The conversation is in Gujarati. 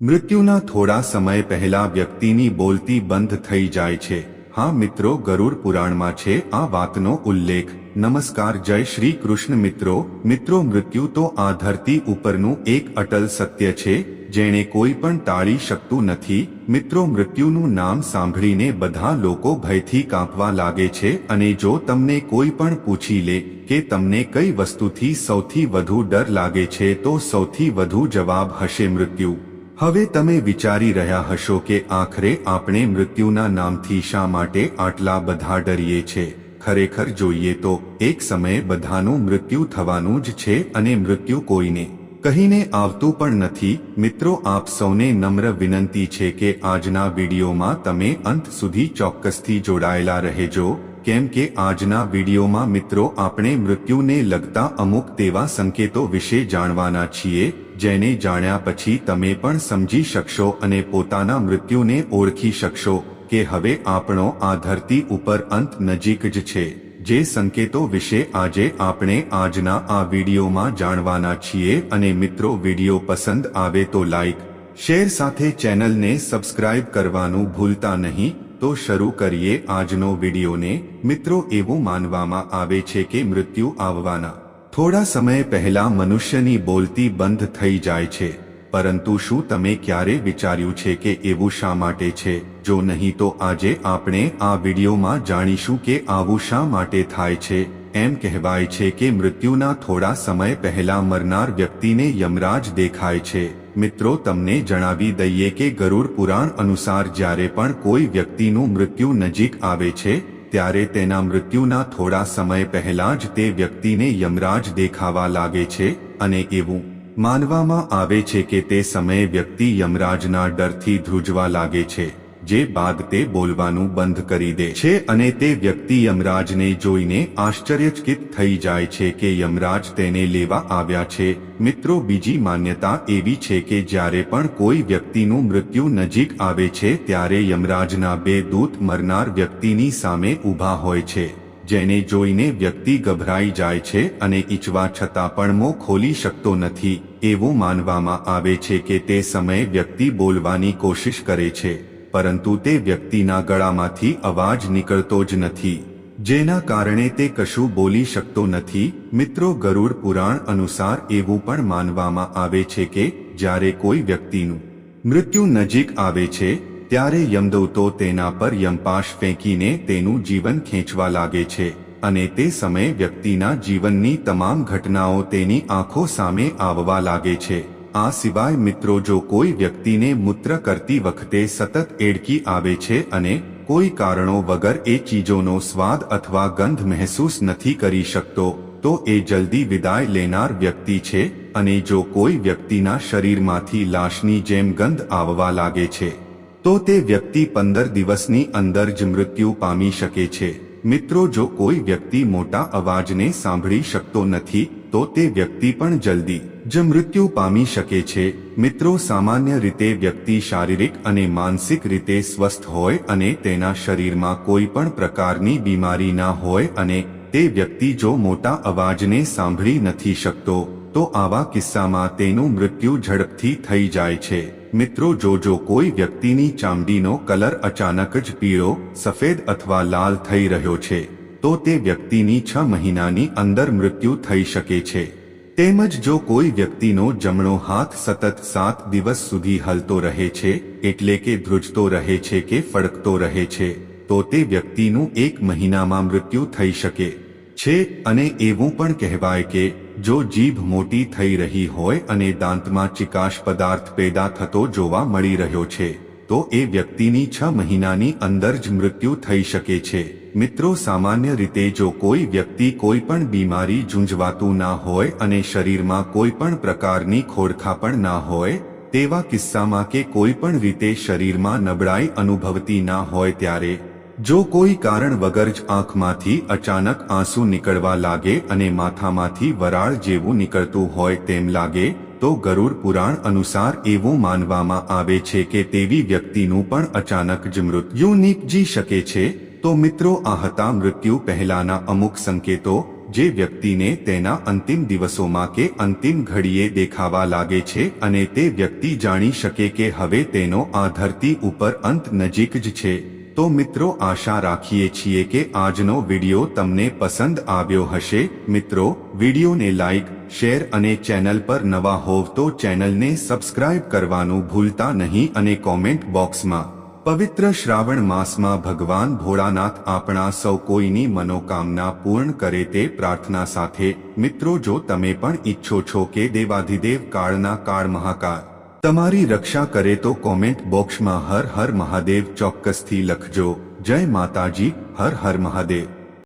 મૃત્યુના થોડા સમય પહેલા વ્યક્તિની બોલતી બંધ થઈ જાય છે. હા મિત્રો ગરુડ પુરાણમાં છે, આ વાતનો ઉલ્લેખ. નમસ્કાર, જય શ્રી કૃષ્ણ મિત્રો. મિત્રો મૃત્યુ તો આ ધરતી ઉપરનું એક અટલ સત્ય છે, જેણે કોઈ પણ ટાળી શકતું નથી. મિત્રો મૃત્યુનું નામ સાંભળીને બધા લોકો ભયથી કાંપવા લાગે છે અને જો તમને કોઈ પણ પૂછી લે કે તમને કઈ વસ્તુથી સૌથી વધુ ડર લાગે છે તો સૌથી વધુ જવાબ હશે મૃત્યુ. હવે તમે વિચારી રહ્યા હશો કે આખરે આપણે મૃત્યુના નામથી શા માટે આટલા બધા ડરીએ છે? ખરેખર જોઈએ તો એક સમયે બધાનું મૃત્યુ થવાનું જ છે અને મૃત્યુ કોઈને કહીને આવતું પણ નથી. મિત્રો, આપ સૌને નમ્ર વિનંતી છે કે આજના વિડીયોમાં તમે અંત સુધી ચોક્કસથી જોડાયેલા રહેજો. કેમ કે આજના વિડીયોમાં મિત્રો, આપણે મૃત્યુને લગતા અમુક તેવા સંકેતો વિશે જાણવાના છીએ. જેને જાણ્યા પછી તમે પણ સમજી શકશો અને પોતાના મૃત્યુને ઓળખી શકશો કે હવે આપણો આ ધરતી ઉપર અંત નજીક જ છે. જે સંકેતો વિશે આજે આપણે આજના આ વિડીયોમાં જાણવાના છીએ અને મિત્રો વીડિયો પસંદ આવે તો લાઈક, શેર સાથે ચેનલને સબસ્ક્રાઇબ કરવાનું ભૂલતા નહીં. તો શરૂ કરીએ આજનો વિડીયોને. મિત્રો એવું માનવામાં આવે છે કે મૃત્યુ આવવાના થોડા સમય પહેલા મનુષ્યની બોલતી બંધ થઈ જાય છે. પરંતુ શું તમે ક્યારે વિચાર્યું છે કે એવું શા માટે છે? જો નહીં તો આજે આપણે આ વિડીયોમાં જાણીશું કે આવું શા માટે થાય છે. એમ કહેવાય છે કે મૃત્યુના થોડા સમય પહેલા મરનાર વ્યક્તિને યમરાજ દેખાય છે. મિત્રો, તમને જણાવી દઈએ કે ગરુડ પુરાણ અનુસાર જ્યારે પણ કોઈ વ્યક્તિનું મૃત્યુ નજીક આવે છે ત્યારે તેના મૃત્યુના થોડા સમય પહેલા જ તે વ્યક્તિને યમરાજ દેખાવા લાગે છે અને એવું માનવામાં આવે છે કે તે સમયે વ્યક્તિ યમરાજના ડરથી ધ્રુજવા લાગે છે. જે બાદ તે બોલવાનું બંધ કરી દે છે અને તે વ્યક્તિ યમરાજને જોઈને આશ્ચર્યચકિત થઈ જાય છે કે યમરાજ તેને લેવા આવ્યા છે. મિત્રો, બીજી માન્યતા એવી છે કે જ્યારે પણ કોઈ વ્યક્તિનું મૃત્યુ નજીક આવે છે, ત્યારે યમરાજના બે દૂત મરનાર વ્યક્તિની સામે ઊભા હોય છે, જેને જોઈને વ્યક્તિ ગભરાઈ જાય છે અને ઈચ્છવા છતાં પણ મોં ખોલી શકતો નથી. એવું માનવામાં આવે છે કે તે સમયે વ્યક્તિ બોલવાની કોશિશ કરે છે. પરંતુ તે વ્યક્તિના ગળામાંથી અવાજ નીકળતો જ નથી. જેના કારણે તે કશું બોલી શકતો નથી. મિત્રો, ગરુડ પુરાણ અનુસાર એવું પણ માનવામાં આવે છે કે, જ્યારે કોઈ વ્યક્તિનું મૃત્યુ નજીક આવે છે, ત્યારે યમદૂતો તેના પર યમપાશ ફેંકીને તેનું જીવન ખેંચવા લાગે છે અને તે સમયે વ્યક્તિના જીવનની તમામ ઘટનાઓ તેની આંખો સામે આવવા લાગે છે. આ સિવાય મિત્રો જો કોઈ વ્યક્તિને મૂત્ર કરતી વખતે સતત એડકી આવે છે અને કોઈ કારણો વગર એ ચીજોનો સ્વાદ અથવા ગંધ મહેસૂસ નથી કરી શકતો, તો એ જલ્દી વિદાય લેનાર વ્યક્તિ છે અને જો કોઈ વ્યક્તિના શરીરમાંથી લાશની જેમ ગંધ આવવા લાગે છે, તો તે વ્યક્તિ પંદર દિવસની અંદર જ મૃત્યુ પામી શકે છે. મિત્રો જો કોઈ વ્યક્તિ મોટા અવાજને સાંભળી શકતો નથી, તો તે વ્યક્તિ પણ જલ્દી જ મૃત્યુ પામી શકે છે. મિત્રો, સામાન્ય રીતે વ્યક્તિ શારીરિક અને માનસિક રીતે સ્વસ્થ હોય અને તેના શરીરમાં કોઈ પણ પ્રકારની બીમારી ના હોય અને તે વ્યક્તિ જો મોટા અવાજને સાંભળી નથી શકતો, તો આવા કિસ્સામાં તેનું મૃત્યુ ઝડપથી થઈ જાય છે. મિત્રો, જો જો કોઈ વ્યક્તિની ચામડીનો કલર અચાનક જ પીળો, સફેદ અથવા લાલ થઈ રહ્યો છે, તો તે વ્યક્તિની છ મહિનાની અંદર મૃત્યુ થઈ શકે છે. તેમજ જો કોઈ વ્યક્તિનો જમણો હાથ સતત સાત દિવસ સુધી હલતો રહે છે, એટલે કે ધ્રુજતો રહે છે કે ફડકતો રહે છે, તો તે વ્યક્તિનું એક મહિનામાં મૃત્યુ થઈ શકે. છે, અને એવું પણ કહેવાય કે, જો જીભ મોટી થઈ રહી હોય અને દાંતમાં ચિકાશ પદાર્થ પેદા થતો જોવા મળી રહ્યો છે. તો એ વ્યક્તિની છ મહિનાની અંદર જ મૃત્યુ થઈ શકે છે. મિત્રો, સામાન્ય રીતે જો કોઈ વ્યક્તિ કોઈ પણ બીમારી ઝૂંઝવાતું ના હોય અને શરીરમાં કોઈ પણ પ્રકારની ખોડખાપણ ના હોય, તેવા કિસ્સામાં કે કોઈ પણ રીતે શરીરમાં નબળાઈ અનુભવતી ના હોય ત્યારે, જો કોઈ કારણ વગર જ આંખમાંથી અચાનક આંસુ નીકળવા લાગે અને માથામાંથી વરાળ જેવું નીકળતું હોય તેમ લાગે તો ગરુડ પુરાણ અનુસાર એવું માનવામાં આવે છે કે તેવી વ્યક્તિનું પણ અચાનક જ મૃત્યુ નીપજી શકે છે. તો મિત્રો આ હતા મૃત્યુ પહેલાના અમુક સંકેતો જે વ્યક્તિને તેના અંતિમ દિવસોમાં કે અંતિમ ઘડીએ દેખાવા લાગે છે અને તે વ્યક્તિ જાણી શકે કે હવે તેનો આ ધરતી ઉપર અંત નજીક જ છે. તો મિત્રો, આશા રાખીએ છીએ કે આજનો વિડિયો તમને પસંદ આવ્યો હશે. મિત્રો, વિડિયોને લાઈક શેર અને ચેનલ પર નવા હોવ તો ચેનલને સબસ્ક્રાઇબ કરવાનું ભૂલતા નહીં અને કોમેન્ટ બોક્સમાં, પવિત્ર શ્રાવણ માસમાં ભગવાન ભોળાનાથ આપણા સૌ કોઈની મનોકામના પૂર્ણ કરે તે પ્રાર્થના સાથે, મિત્રો, જો તમે પણ ઈચ્છો છો કે દેવાધિદેવ કાળના કાળ મહાકાળ, તમારી રક્ષા કરે તો કોમેન્ટ બોક્સમાં હર હર મહાદેવ ચોક્કસથી લખજો. જય માતાજી, હર હર મહાદેવ.